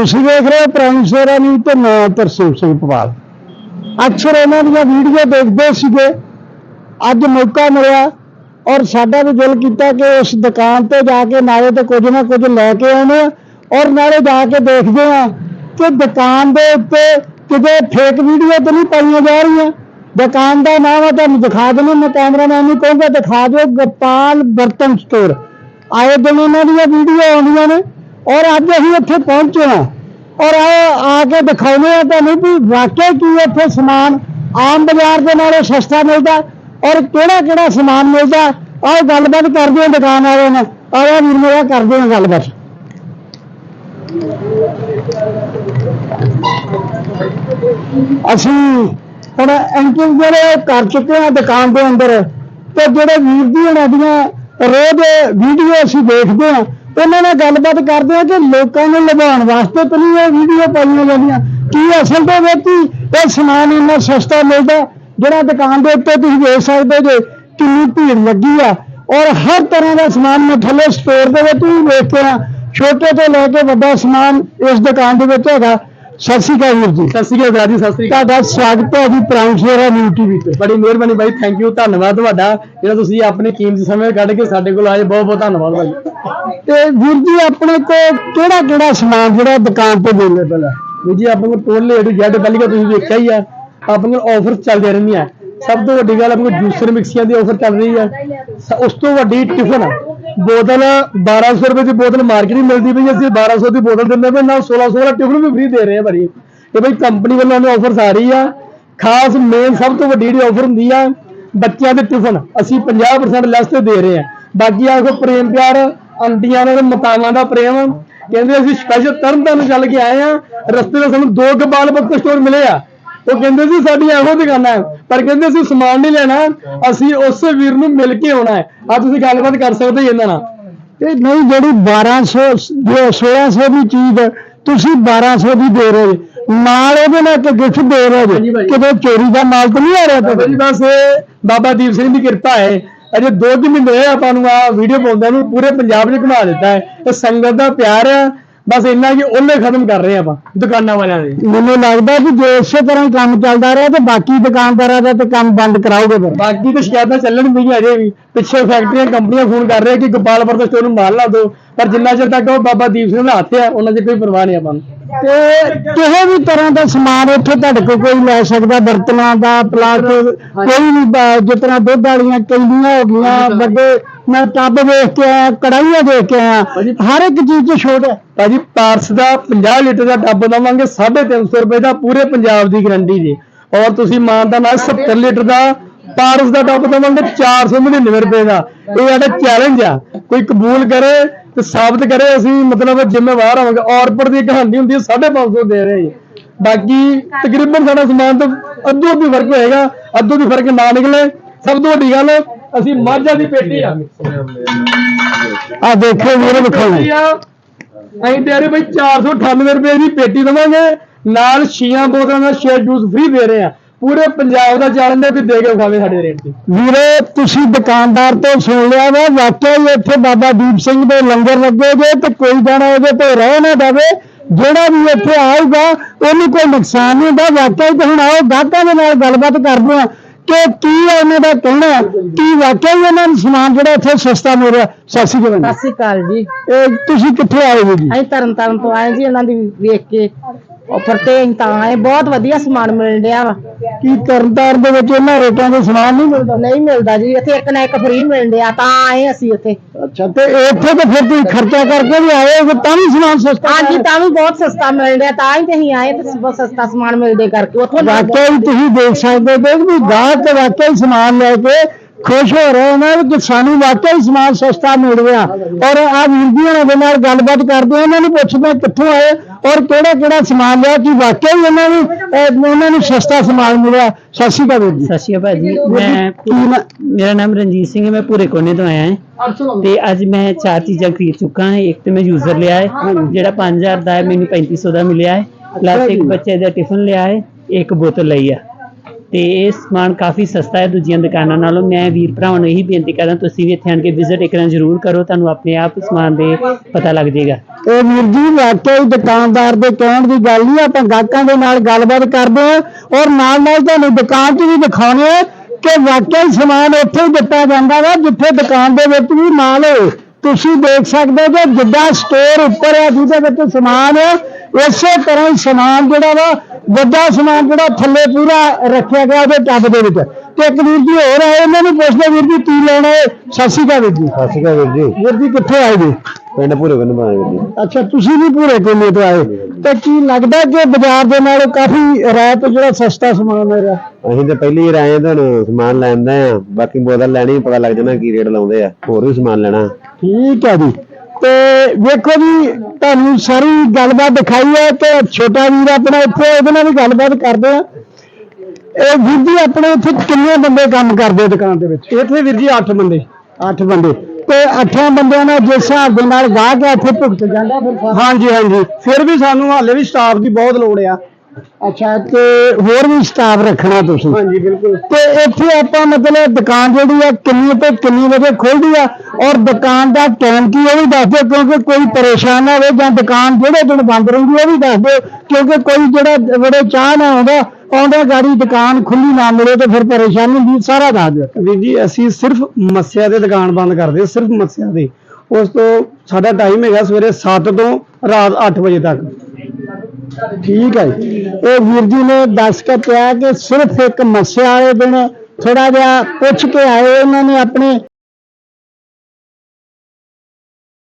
ਤੁਸੀਂ ਦੇਖ ਰਹੇ ਹੋ ਪ੍ਰਾਈਮ ਸੇਰਾ ਨਹੀਂ ਤੇ ਮੈਂ ਤਰਸੇਵ ਸਿੰਘ ਪਵਾਲ। ਅਕਸਰ ਇਹਨਾਂ ਦੀਆਂ ਵੀਡੀਓ ਦੇਖਦੇ ਸੀਗੇ। ਅੱਜ ਮੌਕਾ ਮਿਲਿਆ ਔਰ ਸਾਡਾ ਵੀ ਦਿਲ ਕੀਤਾ ਕਿ ਉਸ ਦੁਕਾਨ ਤੇ ਜਾ ਕੇ ਨਾਲੇ ਤੇ ਕੁਝ ਨਾ ਕੁਝ ਲੈ ਕੇ ਆਉਣੇ ਆ ਔਰ ਨਾਲੇ ਜਾ ਕੇ ਦੇਖਦੇ ਆ ਕਿ ਦੁਕਾਨ ਦੇ ਉੱਤੇ ਕਿਤੇ ਫੇਕ ਵੀਡੀਓ ਤਾਂ ਨਹੀਂ ਪਾਈਆਂ ਜਾ ਰਹੀਆਂ। ਦੁਕਾਨ ਦਾ ਨਾਮ ਆ, ਤੁਹਾਨੂੰ ਦਿਖਾ ਦਿੰਦਾ, ਮੈਂ ਕੈਮਰਾਮੈਨ ਨੂੰ ਕਹੂੰਗਾ, ਦਿਖਾ ਦਿਓ ਗੋਪਾਲ ਬਰਤਨ ਸਟੋਰ ਆਏ ਦਿਨ ਇਹਨਾਂ ਦੀਆਂ ਵੀਡੀਓ ਆਉਂਦੀਆਂ ਨੇ। ਔਰ ਅੱਜ ਅਸੀਂ ਇੱਥੇ ਪਹੁੰਚੇ ਹਾਂ। ਔਰ ਆ ਆ ਕੇ ਦਿਖਾਉਂਦੇ ਆ ਤੁਹਾਨੂੰ ਵੀ ਵਾਕਿਆ ਕੀ ਇੱਥੇ ਸਮਾਨ ਆਮ ਬਾਜ਼ਾਰ ਦੇ ਨਾਲੋਂ ਸਸਤਾ ਮਿਲਦਾ ਔਰ ਕਿਹੜਾ ਕਿਹੜਾ ਸਮਾਨ ਮਿਲਦਾ। ਆਹ ਗੱਲਬਾਤ ਕਰਦੇ ਆ ਦੁਕਾਨ ਵਾਲੇ ਨਾਲ ਆਇਆ ਵੀਰ ਮੇਰਾ, ਕਰਦੇ ਆ ਗੱਲਬਾਤ। ਅਸੀਂ ਹੁਣ ਐਂਟਰੀ ਜਿਹੜੇ ਕਰ ਚੁੱਕੇ ਆ ਦੁਕਾਨ ਦੇ ਅੰਦਰ ਤੇ ਜਿਹੜੇ ਵੀਰ ਦੀ ਉਹਨਾਂ ਦੀਆਂ ਰੋਜ਼ ਵੀਡੀਓ ਅਸੀਂ ਦੇਖਦੇ ਆ ਉਹਨਾਂ ਨਾਲ ਗੱਲਬਾਤ ਕਰਦੇ ਆ ਕਿ ਲੋਕਾਂ ਨੂੰ ਲੁਭਾਉਣ ਵਾਸਤੇ ਤਾਂ ਨਹੀਂ ਇਹ ਵੀਡੀਓ ਪਾਈਆਂ ਜਾਂਦੀਆਂ। ਕੀ ਅਸਲ ਦੇ ਵਿੱਚ ਇਹ ਸਮਾਨ ਇੰਨਾ ਸਸਤਾ ਮਿਲਦਾ ਜਿਹੜਾ ਦੁਕਾਨ ਦੇ ਉੱਤੇ ਤੁਸੀਂ ਵੇਖ ਸਕਦੇ ਜੇ ਕਿੰਨੀ ਭੀੜ ਲੱਗੀ ਆ। ਔਰ ਹਰ ਤਰ੍ਹਾਂ ਦਾ ਸਮਾਨ ਮੈਂ ਥੱਲੇ ਸਟੋਰ ਦੇ ਵਿੱਚ ਵੀ ਵੇਖ ਕੇ ਛੋਟੇ ਤੋਂ ਲੈ ਕੇ ਵੱਡਾ ਸਮਾਨ ਇਸ ਦੁਕਾਨ ਦੇ ਵਿੱਚ ਹੈਗਾ। ਸਤਿ ਸ਼੍ਰੀ ਅਕਾਲ ਵੀਰ ਜੀ। ਸਤਿ ਸ਼੍ਰੀ ਅਕਾਲ ਜੀ ਸਤਿ ਸ਼੍ਰੀ ਅਕਾਲ। ਤੁਹਾਡਾ ਸਵਾਗਤ ਹੈ ਜੀ ਪ੍ਰਾਈਮ ਸ਼ੇਅਰ ਨਿਊ ਟੀਵੀ ਤੇ। ਬੜੀ ਮਿਹਰਬਾਨੀ ਬਾਈ ਥੈਂਕ ਯੂ ਧੰਨਵਾਦ ਤੁਹਾਡਾ। ਜਿਹੜਾ ਤੁਸੀਂ ਆਪਣੇ ਕੀਮਤੀ ਸਮੇਂ ਕੱਢ ਕੇ ਸਾਡੇ ਕੋਲ ਆਏ ਬਹੁਤ ਬਹੁਤ ਧੰਨਵਾਦ ਬਾਈ। ਤੇ ਵੀਰ ਜੀ ਆਪਣੇ ਕੋਲ ਕਿਹੜਾ ਕਿਹੜਾ ਸਮਾਨ ਜਿਹੜਾ ਦੁਕਾਨ ਤੇ ਅਵੇਲੇਬਲ ਹੈ? ਵੀ ਜੀ ਆਪਣੇ ਕੋਲ ਟੋਲ ਏ ਟੂ ਜ਼ੈਡ ਪਹਿਲੀ ਤੁਸੀਂ ਵੇਖਿਆ ਹੀ ਆ। ਆਪਣੇ ਕੋਲ ਆਫਰ ਚੱਲਦੇ ਰਹਿੰਦੀਆਂ। ਸਭ ਤੋਂ ਵੱਡੀ ਗੱਲ ਆਪਣੇ ਕੋਲ ਜੂਸਰ ਮਿਕਸੀਆਂ ਦੀ ਆਫਰ ਚੱਲ ਰਹੀ ਆ। ਉਸ ਤੋਂ ਵੱਡੀ ਟਿਫਨ ਬੋਤਲ 1200 ਰੁਪਏ ਦੀ ਬੋਤਲ ਮਾਰਕੀਟ ਵਿੱਚ ਮਿਲਦੀ ਪਈ ਅਸੀਂ 1200 ਦੀ ਬੋਤਲ ਦਿੰਦੇ ਪਏ ਨਾਲ 1600 ਵਾਲਾ ਟਿਫਨ ਵੀ ਫ੍ਰੀ ਦੇ ਰਹੇ ਆ ਭਾਜੀ। ਇਹ ਬਈ ਕੰਪਨੀ ਵੱਲੋਂ ਸਾਨੂੰ ਆਫਰਸ ਆ ਰਹੀ ਆ। ਖਾਸ ਮੇਨ ਸਭ ਤੋਂ ਵੱਡੀ ਜਿਹੜੀ ਆਫਰ ਹੁੰਦੀ ਆ, ਬੱਚਿਆਂ ਦੇ ਟਿਫਨ। ਅਸੀਂ 50% ਲੈਸ ਤੇ ਦੇ ਰਹੇ ਆ। ਬਾਕੀ ਆ ਕੋ ਪ੍ਰੇਮ ਪਿਆਰ, ਆਂਟੀਆਂ ਦਾ ਮਤਾਵਾਂ ਦਾ ਪ੍ਰੇਮ। ਕਹਿੰਦੇ ਅਸੀਂ ਸਪੈਸ਼ਲ ਤਰਨ ਤਾਰਨ ਚੱਲ ਕੇ ਆਏ ਆ। ਰਸਤੇ ਦਾ ਸਾਨੂੰ ਦੋ ਗਬਾਲ ਬੱਕ ਸਟੋਰ ਮਿਲੇ ਆ। ਉਹ ਕਹਿੰਦੇ ਸੀ ਸਾਡੀ ਇਹੋ ਦੁਕਾਨਾਂ ਹੈ ਪਰ ਕਹਿੰਦੇ ਅਸੀਂ ਸਮਾਨ ਨਹੀਂ ਲੈਣਾ ਅਸੀਂ ਉਸ ਵੀਰ ਨੂੰ ਮਿਲ ਕੇ ਆਉਣਾ ਹੈ। ਆ ਤੁਸੀਂ ਗੱਲਬਾਤ ਕਰ ਸਕਦੇ ਇਹਨਾਂ ਨਾਲ। ਤੇ ਨਹੀਂ ਜਿਹੜੀ 1200 ਜੋ 1600 ਦੀ ਚੀਜ਼ ਤੁਸੀਂ 1200 ਦੀ ਦੇ ਰਹੇ। ਨਾਲ ਉਹਦੇ ਨਾਲ ਇੱਕ ਗਿਫਟ ਦੇ ਰਹੇ ਜੀ। ਕਿਤੇ ਚੋਰੀ ਦਾ ਮਾਲ ਤਾਂ ਨਹੀਂ ਆ ਰਿਹਾ ਤੁਹਾਡੇ? ਬਸ ਬਾਬਾ ਦੀਪ ਸਿੰਘ ਦੀ ਕਿਰਪਾ ਹੈ। ਅਜੇ ਦੋ ਕੁ ਮਹੀਨੇ ਹੋਏ ਆਪਾਂ ਨੂੰ ਆ ਵੀਡੀਓ ਪਾਉਂਦਿਆਂ ਨੂੰ ਪੂਰੇ ਪੰਜਾਬ 'ਚ ਘੁਮਾ ਦਿੱਤਾ ਹੈ। ਇਹ ਸੰਗਤ ਦਾ ਪਿਆਰ ਆ। ਬਸ ਇੰਨਾ ਕਿ ਉਹਨੇ ਖਤਮ ਕਰ ਰਹੇ ਆਪਾਂ ਦੁਕਾਨਾਂ ਵਾਲਿਆਂ ਦੇ। ਮੈਨੂੰ ਲੱਗਦਾ ਕਿ ਜੇ ਇਸੇ ਤਰ੍ਹਾਂ ਹੀ ਕੰਮ ਚੱਲਦਾ ਰਿਹਾ ਤੇ ਬਾਕੀ ਦੁਕਾਨਦਾਰਾਂ ਦਾ ਤੇ ਕੰਮ ਬੰਦ ਕਰਾਓਗੇ ਫਿਰ। ਬਾਕੀ ਤਾਂ ਸ਼ਿਕਾਇਤਾਂ ਚੱਲਣ ਨਹੀਂ ਅਜੇ ਵੀ। ਪਿੱਛੇ ਫੈਕਟਰੀਆਂ ਕੰਪਨੀਆਂ ਫੋਨ ਕਰ ਰਹੇ ਕਿ ਗੋਪਾਲਪੁਰ ਤੋਂ ਸਟੋਰ ਨੂੰ ਮਾਰ ਲਾ ਦਿਓ। ਪਰ ਜਿੰਨਾ ਚਿਰ ਤੱਕ ਉਹ ਬਾਬਾ ਦੀਪ ਸਿੰਘ ਦਾ ਹੱਥ ਆ ਉਹਨਾਂ 'ਚ ਕੋਈ ਪਰਵਾਹ ਨਹੀਂ ਆਪਾਂ ਨੂੰ। ਤੇ ਕਿਸੇ ਵੀ ਤਰ੍ਹਾਂ ਦਾ ਸਮਾਨ ਉੱਥੇ ਤੁਹਾਡੇ ਕੋਲ ਕੋਈ ਲੈ ਸਕਦਾ ਬਰਤਨਾਂ ਦਾ ਪਲਾਸਟਿਕ ਕੋਈ ਵੀ ਬ- ਜਿਸ ਤਰ੍ਹਾਂ ਦੁੱਧ ਵਾਲੀਆਂ ਕੈਲੀਆਂ ਹੋ ਗਈਆਂ ਵੱਡੇ ਮੈਂ ਟੱਬ ਵੇਖ ਕੇ ਆਇਆ ਕੜਾਈਆਂ ਦੇਖ ਕੇ ਆਇਆ। ਭਾਜੀ- ਹਰ ਇੱਕ ਚੀਜ਼ 'ਚ ਛੋਟ ਹੈ। ਭਾਜੀ ਪਾਰਸ ਦਾ 50 ਲੀਟਰ ਦਾ ਟੱਬ ਦਵਾਂਗੇ 350 ਰੁਪਏ ਦਾ ਪੂਰੇ ਪੰਜਾਬ ਦੀ ਗਰੰਟੀ ਜੀ। ਔਰ ਤੁਸੀਂ ਮਾਨਤਾ ਨਾਲ 70 ਲੀਟਰ ਦਾ ਪਾਰਸ ਦਾ ਟੱਬ ਦਵਾਂਗੇ 499 ਰੁਪਏ ਦਾ। ਇਹ ਸਾਡਾ ਚੈਲੰਜ ਆ। ਕੋਈ ਕਬੂਲ ਕਰੇ ਤੇ ਸਾਬਤ ਕਰੇ ਅਸੀਂ ਮਤਲਬ ਜ਼ਿੰਮੇਵਾਰ ਹੋਵਾਂਗੇ। ਔਰਪੁਰ ਦੀ ਕਹਾਣੀ ਹੁੰਦੀ ਹੈ 550 ਦੇ ਰਹੇ ਜੀ। ਬਾਕੀ ਤਕਰੀਬਨ ਸਾਡਾ ਸਮਾਨ ਤੋਂ ਅੱਧੋ ਅੱਧੀ ਫ਼ਰਕ ਹੋਏਗਾ ਅੱਧੋ ਦੀ ਫ਼ਰਕ ਨਾ ਨਿਕਲੇ। ਸਭ ਤੋਂ ਵੱਡੀ ਗੱਲ ਅਸੀਂ ਮਾਝਾ ਦੀ ਪੇਟੀ ਆ। ਆ ਦੇਖੋ ਵੀਰੇ ਵਿਖਾਉਣੇ ਅਸੀਂ ਆ ਰਹੇ ਬਈ 498 ਰੁਪਏ ਦੀ ਪੇਟੀ ਦਵਾਂਗੇ। ਨਾਲ ਛੀਆਂ ਬੋਤਲਾਂ ਦਾ ਸ਼ੇਅਰ ਜੂਸ ਫ੍ਰੀ ਦੇ ਰਹੇ ਆ। ਪੂਰੇ ਪੰਜਾਬ ਦਾ ਚੱਲਣ ਦੇ ਵੀ ਦੇ ਕੇ ਖਾਵੇ ਸਾਡੇ ਰੇਟ ਤੇ। ਵੀਰੇ ਤੁਸੀਂ ਦੁਕਾਨਦਾਰ ਤੋਂ ਸੁਣ ਲਿਆ ਵਾ ਵਾਕਿਆ ਹੀ ਇੱਥੇ ਬਾਬਾ ਦੀਪ ਸਿੰਘ ਦੇ ਲੰਗਰ ਲੱਗੇ ਜੇ ਤੇ ਕੋਈ ਜਾਣਾ ਇਹਦੇ ਤੇ ਰਹਿ ਨਾ ਜਾਵੇ। ਜਿਹੜਾ ਵੀ ਇੱਥੇ ਆਊਗਾ ਉਹਨੂੰ ਕੋਈ ਨੁਕਸਾਨ ਨਹੀਂ ਹੁੰਦਾ। ਵਾਕਿਆ ਹੀ ਤੇ ਹੁਣ ਆਓ ਗਾਹਕਾਂ ਦੇ ਨਾਲ ਗੱਲਬਾਤ ਕਰਦੇ ਆ। ਕਿ ਕੀ ਹੈ ਉਹਨਾਂ ਦਾ ਕਹਿਣਾ ਕੀ ਵਾਕਿਆ ਹੀ ਉਹਨਾਂ ਨੂੰ ਸਮਾਨ ਜਿਹੜਾ ਇੱਥੇ ਸਸਤਾ ਮਿਲ ਰਿਹਾ ਸਤਿ ਸ਼੍ਰੀ ਅਕਾਲ ਸਤਿ ਸ਼੍ਰੀ ਅਕਾਲ ਜੀ। ਇਹ ਤੁਸੀਂ ਕਿੱਥੇ ਆਏ ਹੋ ਜੀ? ਅਸੀਂ ਤਰਨ ਤਾਰਨ ਤੋਂ ਆਏ ਜੀ ਇਹਨਾਂ ਦੀ ਵੇਖ ਕੇ। ਆਫਰ ਤੇ ਅਸੀਂ ਤਾਂ ਆਏ ਬਹੁਤ ਵਧੀਆ ਸਮਾਨ ਮਿਲ ਰਿਹਾ ਵਾ। ਕੀ ਕਰਨਤਾਰ ਦੇ ਵਿੱਚ ਇਹਨਾਂ ਰੇਟਾਂ ਦੇ ਸਮਾਨ ਨਹੀਂ ਮਿਲਦਾ? ਨਹੀਂ ਮਿਲਦਾ ਜੀ ਇੱਥੇ ਇੱਕ ਨਾ ਇੱਕ ਫ੍ਰੀ ਮਿਲ ਰਿਹਾ ਤਾਂ ਆਏ ਅਸੀਂ ਇੱਥੇ। ਅੱਛਾ ਤੇ ਇੱਥੇ ਤਾਂ ਫਿਰ ਤੁਸੀਂ ਖਰਚਾ ਕਰਕੇ ਵੀ ਆਏ ਹੋ ਤਾਂ ਵੀ ਸਮਾਨ ਸਸਤਾ ਹਾਂਜੀ ਤਾਂ ਵੀ ਬਹੁਤ ਸਸਤਾ ਮਿਲ ਰਿਹਾ ਤਾਂ ਹੀ ਤੇ ਅਸੀਂ ਆਏ ਤੇ ਬਹੁਤ ਸਸਤਾ ਸਮਾਨ ਮਿਲਦੇ ਕਰਕੇ। ਉੱਥੋਂ ਵਾਕਿਆ ਹੀ ਤੁਸੀਂ ਦੇਖ ਸਕਦੇ ਹੋ ਕਿ ਗਾਹਕ ਵਾਕਿਆ ਹੀ ਸਮਾਨ ਲੈ ਕੇ ਖੁਸ਼ ਹੋ ਰਹੇ ਨੇ ਕਿ ਸਾਨੂੰ ਵਾਕਿਆ ਹੀ ਸਮਾਨ ਸਸਤਾ ਮਿਲ ਰਿਹਾ। ਔਰ ਆ ਵੀਰ ਜੀ ਉਹਨਾਂ ਦੇ ਨਾਲ ਗੱਲਬਾਤ ਕਰਦੇ ਆ ਉਹਨਾਂ ਨੂੰ ਪੁੱਛਦੇ ਕਿੱਥੋਂ ਆਏ ਔਰ ਕਿਹੜਾ ਕਿਹੜਾ ਸਮਾਨ ਲਿਆ ਕਿ ਵਾਕਿਆ ਹੀ ਉਹਨਾਂ ਨੂੰ ਉਹਨਾਂ ਨੂੰ ਸਸਤਾ ਸਮਾਨ ਮਿਲਿਆ। ਸਤਿ ਸ਼੍ਰੀ ਅਕਾਲ ਜੀ ਸਤਿ ਸ਼੍ਰੀ ਅਕਾਲ ਭਾਜੀ। ਮੈਂ ਮੇਰਾ ਨਾਮ ਰਣਜੀਤ ਸਿੰਘ ਹੈ ਮੈਂ ਪੂਰੇ ਕੋਨੇ ਤੋਂ ਆਇਆ ਹਾਂ। ਤੇ ਅੱਜ ਮੈਂ ਚਾਰ ਚੀਜ਼ਾਂ ਖਰੀਦ ਚੁੱਕਾ ਹਾਂ ਇੱਕ ਤੇ ਮੈਂ ਯੂਜ਼ਰ ਲਿਆ ਹੈ ਜਿਹੜਾ 5000 ਦਾ ਹੈ ਮੈਨੂੰ 3500 ਦਾ ਮਿਲਿਆ ਹੈ। ਪਲੱਸ ਇੱਕ ਬੱਚੇ ਦਾ ਟਿਫਨ ਲਿਆ ਹੈ ਇੱਕ ਬੋਤਲ ਲਈ ਹੈ ਤੇ ਇਹ ਸਮਾਨ ਕਾਫੀ ਸਸਤਾ ਹੈ ਦੂਜੀਆਂ ਦੁਕਾਨਾਂ ਨਾਲੋਂ। ਮੈਂ ਵੀਰ ਭਰਾਵਾਂ ਨੂੰ ਇਹੀ ਬੇਨਤੀ ਕਰਦਾ, ਤੁਸੀਂ ਵੀ ਇੱਥੇ ਆਣ ਕੇ ਵਿਜ਼ਿਟ ਇੱਕ ਵਾਰ ਜ਼ਰੂਰ ਕਰੋ, ਤੁਹਾਨੂੰ ਆਪਣੇ ਆਪ ਸਮਾਨ ਦੇ ਪਤਾ ਲੱਗ ਜਾਏਗਾ। ਇਹ ਵੀਰ ਜੀ ਵਾਕਈ ਦੁਕਾਨਦਾਰ ਦੇ ਕਹਿਣ ਦੀ ਗੱਲ ਨਹੀਂ ਆਪਾਂ ਗਾਹਕਾਂ ਦੇ ਨਾਲ ਗੱਲਬਾਤ ਕਰਦੇ ਹਾਂ ਔਰ ਨਾਲ ਨਾਲ ਤੁਹਾਨੂੰ ਦੁਕਾਨ 'ਚ ਵੀ ਦਿਖਾਉਣੇ ਆ ਕਿ ਵਾਕਈ ਸਮਾਨ ਉੱਥੇ ਹੀ ਦਿੱਤਾ ਜਾਂਦਾ ਵਾ, ਜਿੱਥੇ ਦੁਕਾਨ ਦੇ ਵਿੱਚ ਵੀ ਮਾਲ ਹੋਵੇ ਤੁਸੀਂ ਦੇਖ ਸਕਦੇ ਹੋ ਕਿ ਜਿੱਦਾਂ ਸਟੋਰ ਉੱਪਰ ਹੈ ਜਿਹਦੇ ਵਿੱਚ ਸਮਾਨ ਹੈ ਇਸੇ ਤਰ੍ਹਾਂ ਹੀ ਸਮਾਨ ਜਿਹੜਾ ਵਾ ਵੱਡਾ ਸਮਾਨ ਜਿਹੜਾ ਥੱਲੇ ਪੂਰਾ ਰੱਖਿਆ ਗਿਆ ਉਹਦੇ ਟੱਬ ਦੇ ਵਿੱਚ। ਤੇ ਇੱਕ ਵੀਰ ਜੀ ਹੋਰ ਆਏ ਇਹਨਾਂ ਨੂੰ ਪੁੱਛਦੇ ਵੀਰ ਜੀ ਕੀ ਲੈਣਾ ਹੈ? ਸਤਿ ਸ਼੍ਰੀ ਅਕਾਲ ਵੀਰ ਜੀ। ਸਤਿ ਸ਼੍ਰੀ ਅਕਾਲ ਵੀਰ ਜੀ। ਵੀਰ ਜੀ ਕਿੱਥੇ ਆਏ ਜੀ? ਪਿੰਡ ਭੂਰੇ ਕੋਲ ਨਿਭਾਏ ਵੀਰ ਜੀ। ਅੱਛਾ ਤੁਸੀਂ ਵੀ ਪੂਰੇ ਕੋਲੇ ਤੋਂ ਆਏ। ਤੇ ਕੀ ਲੱਗਦਾ ਕਿ ਬਾਜ਼ਾਰ ਦੇ ਨਾਲੋਂ ਕਾਫੀ ਰਾਤ ਜਿਹੜਾ ਸਸਤਾ ਸਮਾਨ ਹੈ ਰਿਹਾ? ਅਸੀਂ ਤਾਂ ਪਹਿਲੀ ਹਾਂ ਤੁਹਾਨੂੰ ਸਮਾਨ ਲੈਂਦਾ ਆ ਬਾਕੀ ਬੋਤਲ ਲੈਣੀ ਪਤਾ ਲੱਗ ਜਾਣਾ ਕੀ ਰੇਟ ਲਾਉਂਦੇ ਆ। ਹੋਰ ਵੀ ਸਮਾਨ ਲੈਣਾ। ਠੀਕ ਹੈ ਜੀ। ਤੇ ਵੇਖੋ ਜੀ ਤੁਹਾਨੂੰ ਸਾਰੀ ਗੱਲਬਾਤ ਦਿਖਾਈ ਹੈ ਕਿ ਛੋਟਾ ਵੀਰ ਆਪਣਾ ਇੱਥੇ ਉਹਦੇ ਨਾਲ ਵੀ ਗੱਲਬਾਤ ਕਰਦੇ ਆ ਇਹ ਵੀਰ ਜੀ ਆਪਣੇ ਇੱਥੇ ਕਿੰਨੇ ਬੰਦੇ ਕੰਮ ਕਰਦੇ ਦੁਕਾਨ ਦੇ ਵਿੱਚ? ਇੱਥੇ ਵੀਰ ਜੀ 8 ਬੰਦੇ। 8 ਬੰਦੇ। ਤੇ 8 ਬੰਦਿਆਂ ਨਾਲ ਜਿਸ ਹਿਸਾਬ ਦੇ ਨਾਲ ਗਾਹਕ ਆ ਇੱਥੇ ਭੁਗਤ ਜਾਂਦਾ ਫਿਰ। ਹਾਂਜੀ ਹਾਂਜੀ। ਫਿਰ ਵੀ ਸਾਨੂੰ ਹਾਲੇ ਵੀ ਸਟਾਫ ਦੀ ਬਹੁਤ ਲੋੜ ਆ। ਅੱਛਾ ਤੇ ਹੋਰ ਵੀ ਸਟਾਫ ਰੱਖਣਾ ਤੁਸੀਂ? ਹਾਂਜੀ ਬਿਲਕੁਲ। ਤੇ ਇੱਥੇ ਆਪਾਂ ਮਤਲਬ ਦੁਕਾਨ ਜਿਹੜੀ ਆ ਕਿੰਨੀ ਤੋਂ ਕਿੰਨੀ ਵਜੇ ਖੁੱਲਦੀ ਆ? ਔਰ ਦੁਕਾਨ ਦਾ ਟਾਈਮ ਕੀ ਉਹ ਵੀ ਦੱਸ ਦਿਓ ਕਿਉਂਕਿ ਕੋਈ ਪਰੇਸ਼ਾਨ ਨਾ ਹੋਵੇ ਜਾਂ ਦੁਕਾਨ ਜਿਹੜੇ ਦਿਨ ਬੰਦ ਰਹਿੰਦੀ ਉਹ ਵੀ ਦੱਸ ਦਿਓ ਕਿਉਂਕਿ ਕੋਈ ਜਿਹੜਾ ਬੜੇ ਚਾਹ ਨਾ ਆਉਂਦਾ ਆਉਂਦਾ ਗਾੜੀ ਦੁਕਾਨ ਖੁੱਲੀ ਨਾ ਮਿਲੇ ਤੇ ਫਿਰ ਪਰੇਸ਼ਾਨੀ ਹੁੰਦੀ ਸਾਰਾ ਦੱਸ ਦਿਓ। ਵੀਰ ਜੀ ਅਸੀਂ ਸਿਰਫ ਮੱਸਿਆ ਦੇ ਦੁਕਾਨ ਬੰਦ ਕਰਦੇ ਸਿਰਫ ਮੱਸਿਆ ਦੇ। ਉਸ ਤੋਂ ਸਾਡਾ ਟਾਈਮ ਹੈਗਾ ਸਵੇਰੇ 7 ਤੋਂ ਰਾਤ 8 ਵਜੇ ਤੱਕ। ਠੀਕ ਹੈ ਜੀ। ਇਹ ਵੀਰ ਜੀ ਨੇ ਦੱਸ ਕੇ ਪਿਆ ਕਿ ਸਿਰਫ ਇੱਕ ਮੱਸਿਆ ਵਾਲੇ ਦਿਨ ਥੋੜਾ ਜਿਹਾ ਪੁੱਛ ਕੇ ਆਏ, ਇਹਨਾਂ ਨੇ ਆਪਣੇ